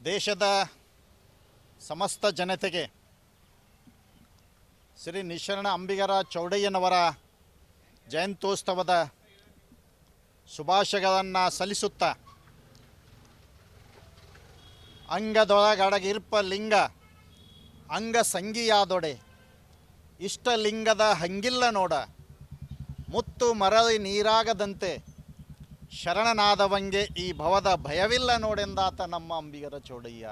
ದೇಶದ ಸಮಸ್ತ ಜನತೆಗೆ ಶ್ರೀ ನಿಶರಣ ಅಂಬಿಗರ ಚೌಡಯ್ಯನವರ ಜಯಂತ್ಯೋತ್ಸವದ ಶುಭಾಶಯಗಳನ್ನು ಸಲ್ಲಿಸುತ್ತಾ ಅಂಗದೊಳಗಡಗಿರ್ಪ ಲಿಂಗ ಅಂಗ ಸಂಗಿಯಾದೊಡೆ ಇಷ್ಟಲಿಂಗದ ಹಂಗಿಲ್ಲ ನೋಡ, ಮುತ್ತು ಮರಳಿ ನೀರಾಗದಂತೆ ಶರಣನಾದವಂಗೆ ಈ ಭವದ ಭಯವಿಲ್ಲ ನೋಡೆಂದಾತ ನಮ್ಮ ಅಂಬಿಗರ ಚೌಡಯ್ಯ.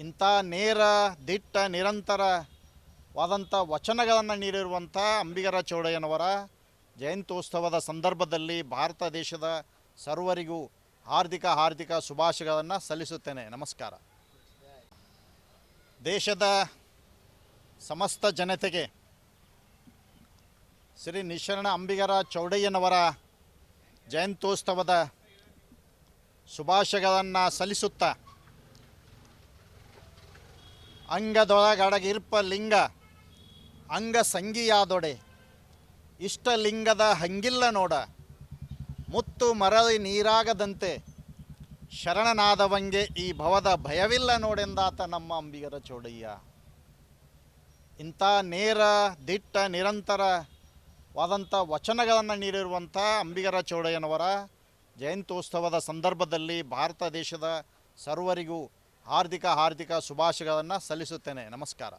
ಇಂಥ ನೇರ, ದಿಟ್ಟ ನಿರಂತರವಾದಂಥ ವಚನಗಳನ್ನು ನೀಡಿರುವಂಥ ಅಂಬಿಗರ ಚೌಡಯ್ಯನವರ ಜಯಂತ್ಯೋತ್ಸವದ ಸಂದರ್ಭದಲ್ಲಿ ಭಾರತ ದೇಶದ ಸರ್ವರಿಗೂ ಹಾರ್ದಿಕ ಹಾರ್ದಿಕ ಶುಭಾಶಯಗಳನ್ನು ಸಲ್ಲಿಸುತ್ತೇನೆ. ನಮಸ್ಕಾರ. ದೇಶದ ಸಮಸ್ತ ಜನತೆಗೆ ಶ್ರೀ ನಿಶರಣ ಅಂಬಿಗರ ಚೌಡಯ್ಯನವರ ಜಯಂತ್ಯೋತ್ಸವದ ಶುಭಾಶಯಗಳನ್ನು ಸಲ್ಲಿಸುತ್ತಾ ಅಂಗದೊಳಗಡಗಿರ್ಪ ಲಿಂಗ ಅಂಗ ಸಂಗಿಯಾದೊಡೆ ಇಷ್ಟಲಿಂಗದ ಹಂಗಿಲ್ಲ ನೋಡ, ಮುತ್ತು ಮರಳಿ ನೀರಾಗದಂತೆ ಶರಣನಾದವಂಗೆ ಈ ಭವದ ಭಯವಿಲ್ಲ ನೋಡೆಂದಾತ ನಮ್ಮ ಅಂಬಿಗರ ಚೋಡಯ್ಯ. ಇಂಥ ನೇರ, ದಿಟ್ಟ ನಿರಂತರವಾದಂಥ ವಚನಗಳನ್ನು ನೀಡಿರುವಂಥ ಅಂಬಿಗರ ಚೌಡಯ್ಯನವರ ಜಯಂತ್ಯೋತ್ಸವದ ಸಂದರ್ಭದಲ್ಲಿ ಭಾರತ ದೇಶದ ಸರ್ವರಿಗೂ ಹಾರ್ದಿಕ ಹಾರ್ದಿಕ ಶುಭಾಶಯಗಳನ್ನು ಸಲ್ಲಿಸುತ್ತೇನೆ. ನಮಸ್ಕಾರ.